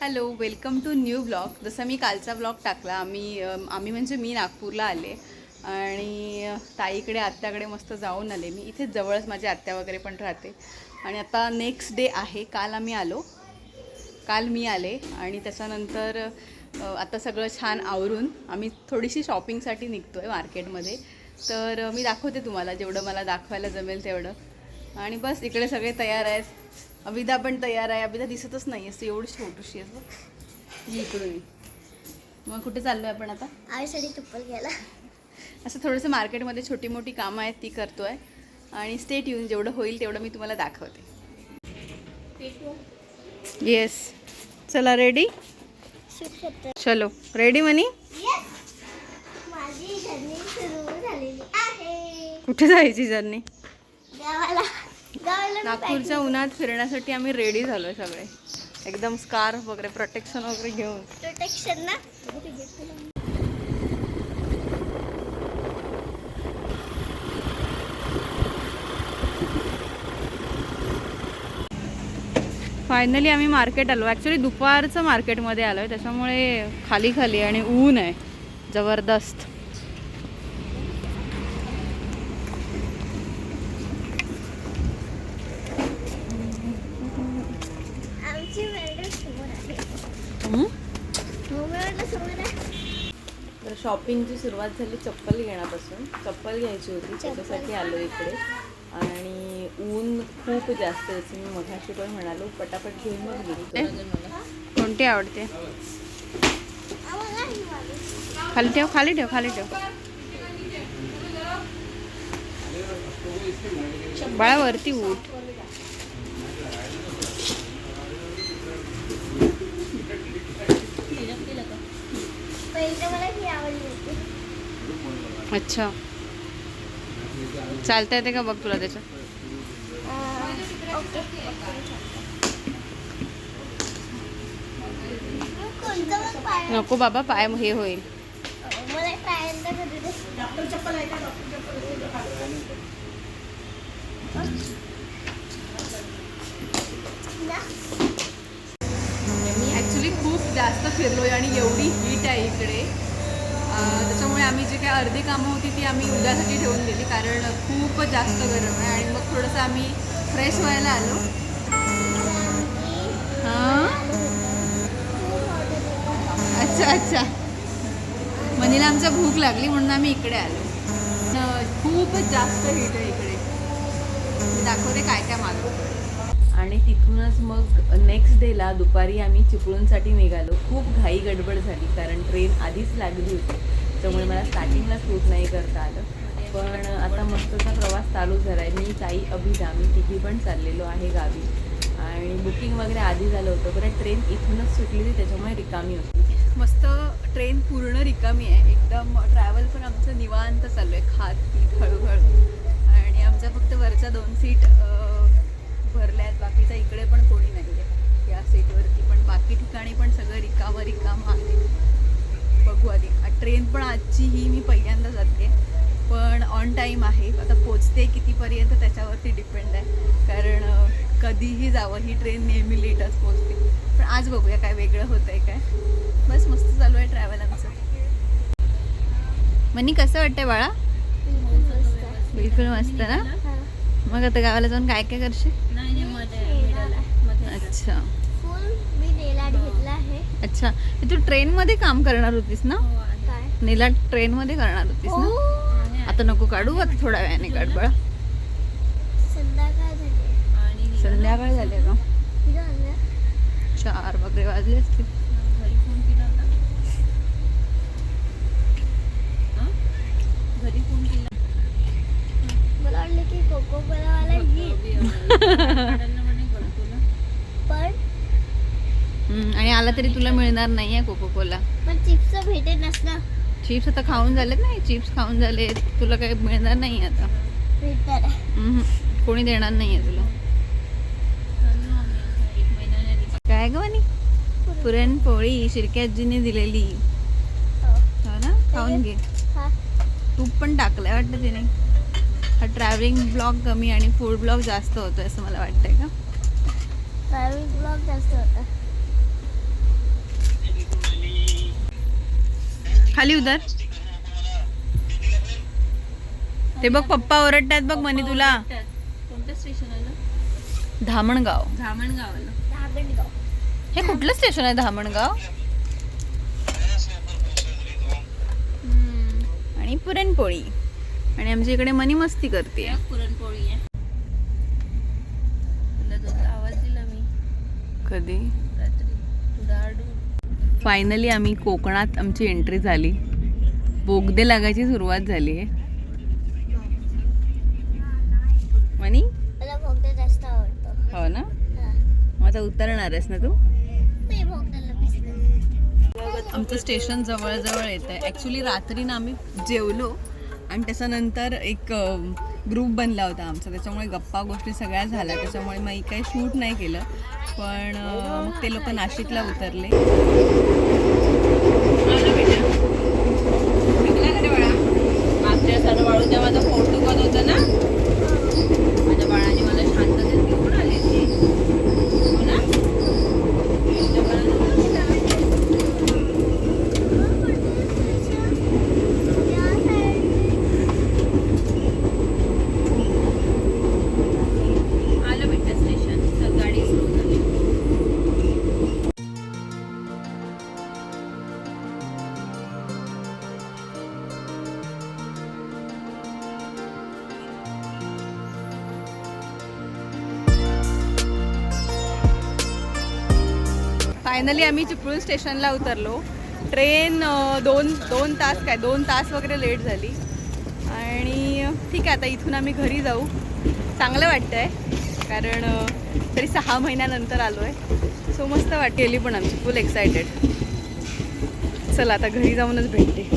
Hello welcome to new blog. जसं मी कालचा ब्लॉग टाकला आम्ही आम्ही म्हणजे मी नागपूरला आले आणि ताईकडे आत्याकडे मस्त जाऊन आले. मी इथेच जवळच माझी आत्या वगैरे पण राहते. आणि आता नेक्स्ट डे आहे. काल आम्ही आलो. काल मी आले आणि त्याच्यानंतर आता सगळं छान आवरून आम्ही थोडीशी शॉपिंगसाठी निघतो आहे मार्केटमध्ये. तर मी दाखवते तुम्हाला. जेवढं मला दाखवायला जमेल तेवढं. आणि बस इकडे सगळे तयार आहेत. अविदा पण तयार आहे. अविदा दिसतच नाही असते एवढी छोटीशी आहे इकडून. मग कुठे चाललो आहे आपण आता? आईसाठी चप्पल घ्यायला. असं थोडंसं मार्केटमध्ये छोटी मोठी कामं आहेत ती करतो आहे आणि स्टेट येऊन जेवढं होईल तेवढं मी तुम्हाला दाखवते. येस चला रेडी चलो. रेडी मनी? कुठे जायची जर्नी नागपूरच्या उन्हात फिरण्यासाठी आम्ही रेडी झालोय सगळे. एकदम स्कार्फ वगैरे प्रोटेक्शन वगैरे घेऊन. प्रोटेक्शन ना? फायनली आम्ही मार्केट आलो. ॲक्च्युली दुपारचं मार्केटमध्ये आलो आहे त्याच्यामुळे खाली खाली आणि ऊन आहे. जबरदस्त आमची मॅडम समोर आहे हम्म? हो मॅडम समोर आहे तर शॉपिंगची सुरुवात झाली चप्पल घेण्यापासून. चप्पल घ्यायची होती त्याच्यासाठी आलो इकडे. आणि ऊन खूप जास्त जसं मी मघाशी पण म्हणालो पटापट घेऊन मग गेली कोणती आवडते. खाली ठेव खाली ठेव खाली ठेव. बाळा वरती उठ पहिली तर मला ही आवडली होती अच्छा. चालता येते का बघ तुला त्याच्यात? पाय? नको बाबा पाय हे होईल. मला ट्रायल तर करू दे ना मी ॲक्च्युली खूप जास्त फिरलो आहे आणि एवढी हीट आहे इकडे. त्याच्यामुळे आम्ही जे काही अर्धी कामं होती ती आम्ही उद्यासाठी ठेवून दिली कारण खूप जास्त गरम आहे आणि मग थोडंसं आम्ही फ्रेश व्हायला आलो. हां? अच्छा अच्छा. मनीला आमच्या भूक लागली म्हणून आम्ही इकडे आलो. खूपच जास्त हीट आहे इकडे. मी दाखवते काय काय मागवतो. आणि तिथूनच मग नेक्स्ट डेला दुपारी आम्ही चिपळूणसाठी निघालो. खूप घाई गडबड झाली कारण ट्रेन आधीच लागली होती. त्यामुळे मला स्टार्टिंगला सूट नाही करता आलं. पण आता मस्तचा प्रवास चालू झाला आहे मी ताई अभिदा मी तिघी पण चाललेलो आहे गावी. आणि बुकिंग वगैरे आधी झालं होतं बरं ट्रेन इथूनच सुटली होती त्याच्यामुळे रिकामी होती. मस्त ट्रेन पूर्ण रिकामी आहे. एकदम ट्रॅव्हल पण आमचं निवांत चालू आहे. खात पीत हळूहळू. आणि आमच्या फक्त वरच्या दोन सीट बाकीच्या इकडे पण कोणी नाही आहे या सीटवरती पण बाकी ठिकाणी पण सगळं रिकामं रिकामं आहे. बघू आधी. ट्रेन पण आजची ही मी पहिल्यांदा जाते पण ऑन टाईम आहे. आता पोचते कितीपर्यंत त्याच्यावरती डिपेंड आहे. कारण कधीही जावं. ही ट्रेन नेहमी लेटच पोचते. पण आज बघूया काय वेगळं होतं आहे काय. बस मस्त चालू आहे ट्रॅव्हल आमचं. मनी कसं वाटतंय बाळा? बिलकुल मस्त ना? मग आता गावाला जाऊन काय काय करशील? अच्छा. फुल मी नेला घेतला आहे. अच्छा. हे तू ट्रेनमध्ये काम करणार होतीस ना? काय? नीला ट्रेनमध्ये करणार होतीस हो. ना आता नको काढू आता थोड्या वेळाने काढ बाळा संध्याकाळ झाली संध्याकाळ झाले का? चार वगैरे वाजले असतील मला वाटलं की कोको कोलावाला घेईन पण हम्म, आणि आला तरी तुला मिळणार नाही आहे कोको कोला पण चिप्स भेटेनच ना चिप्स आता खाऊन झालेत ना चिप्स खाऊन झाले तुला काही मिळणार नाही आता. भेटणार. कोणी देणार नाही आहे तुला. काय ग पुरणपोळी शिरक्याजीने दिलेली. हो. ना? खाऊन घे. तूप पण टाकलंय वाटतं तिने. हा ट्रॅव्हलिंग ब्लॉग कमी आणि फूड ब्लॉग जास्त होतोय असं मला वाटतंय का प्रायव्हेट ब्लॉग जास्त होता खाली उतर ते बघ पप्पा ओरडतात बघ म्हणे तुला. कोणत्या स्टेशन आलं धामणगाव. हे कुठलं स्टेशन आहे धामणगाव? आणि पुरणपोळी. आणि आमच्या इकडे मनी मस्ती करते. पुरणपोळी आहे. आवाज दिला मी. कधी? रात्री. फायनली आम्ही कोकणात आमची एंट्री झाली. बोगदे लागायची सुरुवात झाली आहे. मनी? हो ना? हा. मग आता उतरणार आहेस ना तू? आमचं स्टेशन जवळजवळ येत आहे ॲक्च्युली रात्री ना आम्ही जेवलो आणि त्याच्यानंतर एक ग्रुप बनला होता आमचा त्याच्यामुळे गप्पा गोष्टी सगळ्या झाल्या त्याच्यामुळे मी काही शूट नाही केलं. पण मग ते लोक नाशिकला उतरले. मागच्या सण तेव्हा माझा फोटो कॉल होता ना? फायनली आम्ही चिपळूण स्टेशनला उतरलो. ट्रेन दोन दोन तास काय दोन तास वगैरे लेट झाली. आणि ठीक आहे आता इथून आम्ही घरी जाऊ. चांगलं वाटतं आहे कारण तरी सहा महिन्यानंतर आलो आहे सो मस्त वाटेली. पण आमची. फुल एक्सायटेड चला आता घरी जाऊनच भेटते.